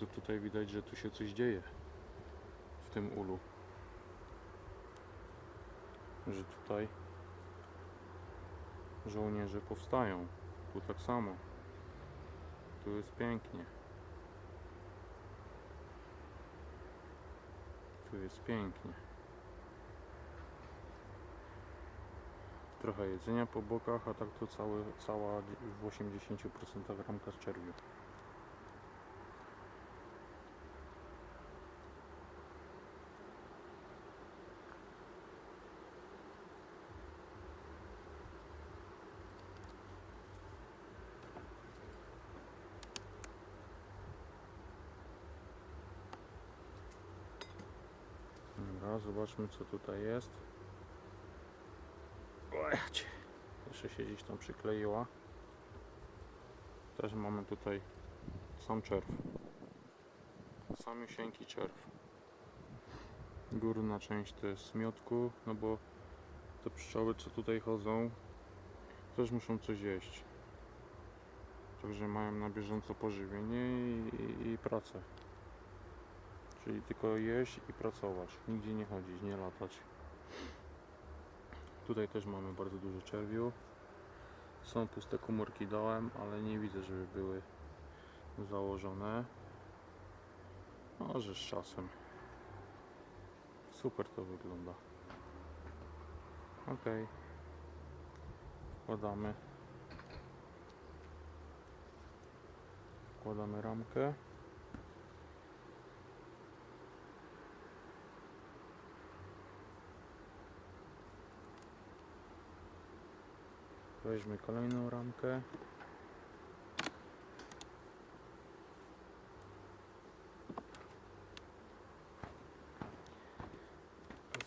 To tutaj widać, że tu się coś dzieje w tym ulu. Że tutaj żołnierze powstają. Tu tak samo. Tu jest pięknie. Tu jest pięknie. Trochę jedzenia po bokach, a tak to cały, cała w 80% ramka z czerwiu. Dobra, zobaczmy co tutaj jest. Ojcie. Jeszcze się gdzieś tam przykleiła. Też mamy tutaj sam czerw. Samiusieńki czerw. Górna część to jest miotku, no bo te pszczoły co tutaj chodzą też muszą coś jeść. Także mają na bieżąco pożywienie i, i, i pracę. Czyli tylko jeść i pracować. Nigdzie nie chodzić, nie latać. Tutaj też mamy bardzo dużo czerwiu. Są puste komórki dołem, ale nie widzę, żeby były założone. Może z czasem. Super to wygląda. Ok. Wkładamy. Wkładamy ramkę. Weźmy kolejną ramkę.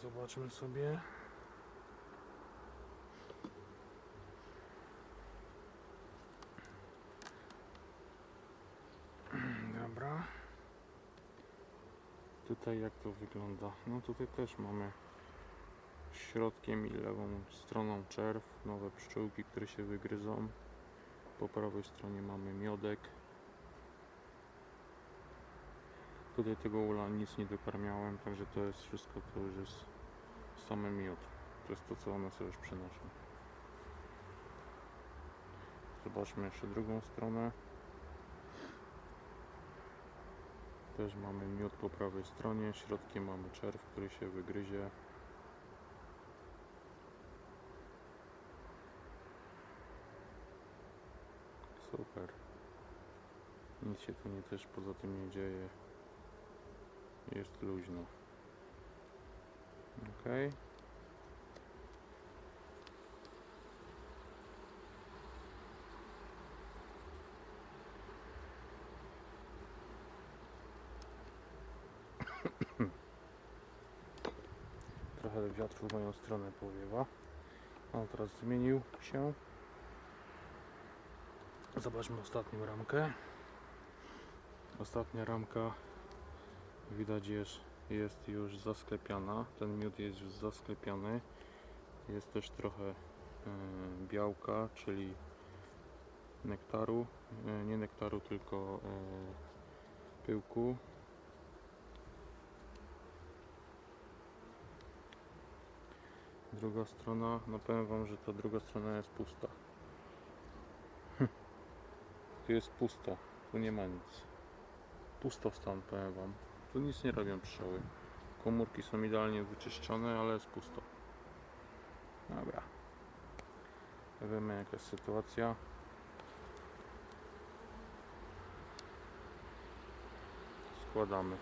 Zobaczmy sobie. Dobra. Tutaj jak to wygląda? No tutaj też mamy środkiem i lewą stroną czerw, nowe pszczółki, które się wygryzą. Po prawej stronie mamy miodek. Tutaj tego ula nic nie dokarmiałem, także to jest wszystko, to już jest same miód. To jest to, co one sobie już przynoszą. Zobaczmy jeszcze drugą stronę. Też mamy miód po prawej stronie, środkiem mamy czerw, który się wygryzie. Super. Nic się tu nie też poza tym nie dzieje. Jest luźno. Ok. Trochę wiatr w moją stronę powiewa. On teraz zmienił się. Zobaczmy ostatnią ramkę. Ostatnia ramka widać jest, jest już zasklepiana. Ten miód jest już zasklepiany. Jest też trochę e, białka, czyli nektaru. E, nie nektaru, tylko e, pyłku. Druga strona, no powiem Wam, że ta druga strona jest pusta. Tu jest pusto, tu nie ma nic. Pusto stan, powiem Wam. Tu nic nie robią pszczoły. Komórki są idealnie wyczyszczone, ale jest pusto. Dobra. Wiemy jaka jest sytuacja. Składamy.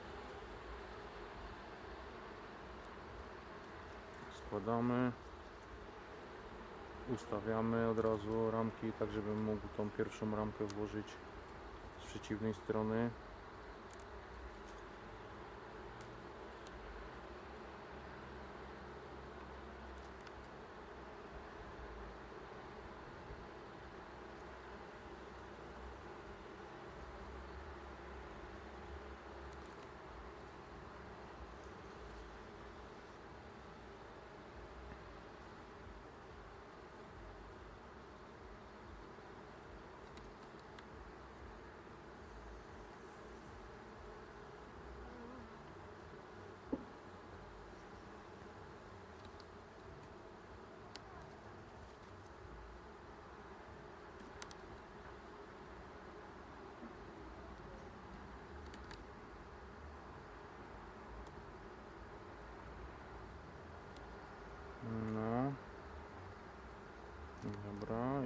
Składamy. Ustawiamy od razu ramki, tak żebym mógł tą pierwszą ramkę włożyć z przeciwnej strony.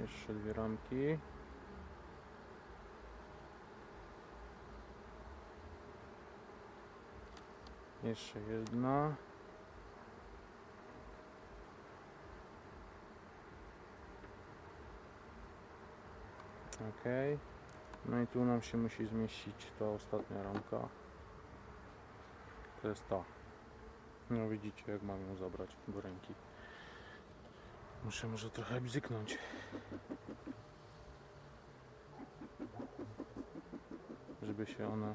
Jeszcze dwie ramki. Jeszcze jedna. Ok. No i tu nam się musi zmieścić ta ostatnia ramka. To jest ta. No widzicie jak mam ją zabrać do ręki. Muszę może trochę bzyknąć. Żeby się ona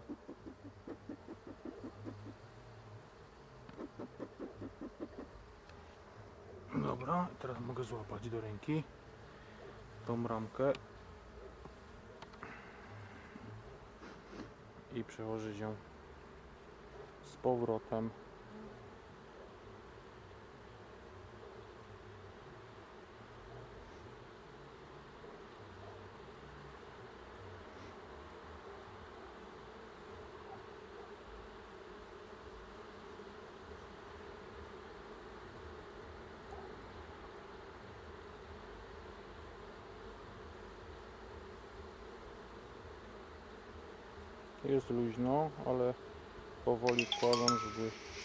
Dobra, teraz mogę złapać do ręki tą ramkę i przełożyć ją z powrotem Jest luźno, ale powoli wkładam, żeby